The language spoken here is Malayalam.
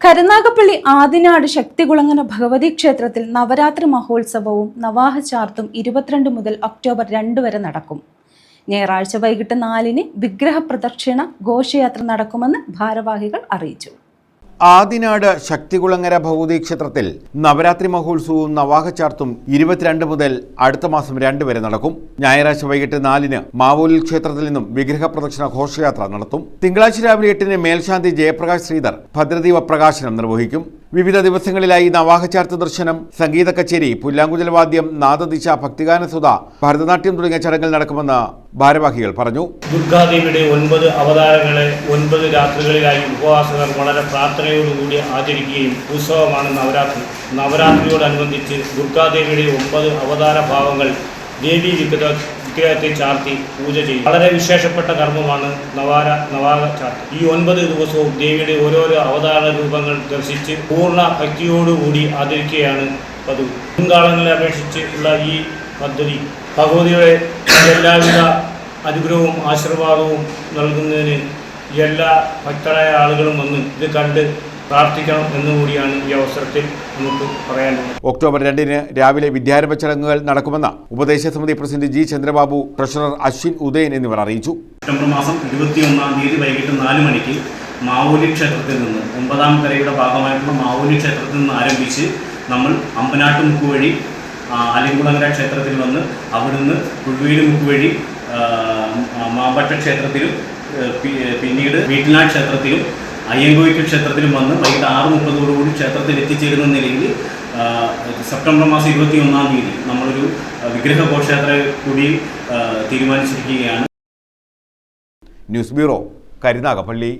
കരുനാഗപ്പള്ളി ആദിനാട് ശക്തികുളങ്ങര ഭഗവതി ക്ഷേത്രത്തിൽ നവരാത്രി മഹോത്സവവും നവാഹചാർത്തും ഇരുപത്തിരണ്ട് മുതൽ ഒക്ടോബർ രണ്ട് വരെ നടക്കും. ഞായറാഴ്ച വൈകിട്ട് നാലിന് വിഗ്രഹ പ്രദക്ഷിണ ഘോഷയാത്ര നടക്കുമെന്ന് ഭാരവാഹികൾ അറിയിച്ചു. ആദിനാട് ശക്തികുളങ്ങര ഭഗവതി ക്ഷേത്രത്തിൽ നവരാത്രി മഹോത്സവവും നവാഹചാർത്തും ഇരുപത്തിരണ്ട് മുതൽ അടുത്ത മാസം രണ്ട് വരെ നടക്കും. ഞായറാഴ്ച വൈകിട്ട് നാലിന് മാവൂലിൽ ക്ഷേത്രത്തിൽ നിന്നും വിഗ്രഹ പ്രദക്ഷിണ ഘോഷയാത്ര നടത്തും. തിങ്കളാഴ്ച രാവിലെ എട്ടിന് മേൽശാന്തി ജയപ്രകാശ് ശ്രീധർ ഭദ്രദീപ പ്രകാശനം നിർവഹിക്കും. വിവിധ ദിവസങ്ങളിലായി നവാഹചാർത്ത് ദർശനം സംഗീത കച്ചേരി പുല്ലാങ്കുഴൽ വാദ്യം നാദദിശ ഭക്തിഗാന സുധ ഭരതനാട്യം തുടങ്ങിയ ചടങ്ങുകൾ നടക്കുമെന്ന് ഭാരവാഹികൾ പറഞ്ഞു. ദുർഗാദേവിയുടെ ഒൻപത് അവതാരങ്ങളെ ഒൻപത് രാത്രികളിലായി ഉപവാസകർ വളരെ പ്രാർത്ഥനയോടുകൂടി ആചരിക്കുകയും ഉത്സവമാണ് നവരാത്രി നവരാത്രിയോടനുബന്ധിച്ച് ദുർഗാദേവിയുടെ ഒമ്പത് അവതാര ഭാവങ്ങൾ ദേവി വിഗ്രഹ വിഗ്രഹത്തെ ചാർത്തി പൂജ ചെയ്യും വളരെ വിശേഷപ്പെട്ട കർമ്മമാണ് നവാര നവാക ചാർത്തി. ഈ ഒൻപത് ദിവസവും ദേവിയുടെ ഓരോരോ അവതാര രൂപങ്ങൾ ദർശിച്ച് പൂർണ ഭക്തിയോടുകൂടി ആദരിക്കുകയാണ് പതിവ്. മുൻകാലങ്ങളെ അപേക്ഷിച്ച് ഉള്ള ഈ പദ്ധതി ഭഗവതിയുടെ എല്ലാവിധ അനുഗ്രഹവും ആശീർവാദവും നൽകുന്നതിന് എല്ലാ ഭക്തരായ ആളുകളും വന്ന് ഇത് കണ്ട് പ്രാർത്ഥിക്കണം എന്നുകൂടിയാണ് ഈ അവസരത്തിൽ നമുക്ക് പറയാനുള്ളത്. ഒക്ടോബർ രണ്ടിന് രാവിലെ വിദ്യാരംഭ ചടങ്ങുകൾ നടക്കുമെന്ന് ഉപദേശ സമിതി president G Chandrababu treasurer Ashwin Udayan എന്നിവർ അറിയിച്ചു. സെപ്റ്റംബർ മാസം ഇരുപത്തിയൊന്നാം തീയതി വൈകിട്ട് നാല് മണിക്ക് മാവൂലി ക്ഷേത്രത്തിൽ നിന്ന് ഒമ്പതാം കരയുടെ ഭാഗമായിട്ടുള്ള മാവൂലി ക്ഷേത്രത്തിൽ നിന്ന് ആരംഭിച്ച് നമ്മൾ അമ്പനാട്ട് മുക്ക് വഴി അലിംകുളങ്ങര ക്ഷേത്രത്തിൽ വന്ന് അവിടുന്ന് പുഴുവേലി മുക്ക് വഴി മാമ്പട്ട മാമ്പറ്റ ക്ഷേത്രത്തിലും പിന്നീട് വീട്ടിനാട് ക്ഷേത്രത്തിലും അയ്യങ്കോയ്ക്ക് ക്ഷേത്രത്തിലും വന്ന് വൈകിട്ട് ആറ് മുപ്പതോടുകൂടി ക്ഷേത്രത്തിൽ എത്തിച്ചേരുന്ന നിലയിൽ സെപ്റ്റംബർ മാസം ഇരുപത്തി ഒന്നാം തീയതി നമ്മളൊരു വിഗ്രഹ ഘോഷയാത്ര കൂടി തീരുമാനിച്ചിരിക്കുകയാണ്. News bureau Karunagappally.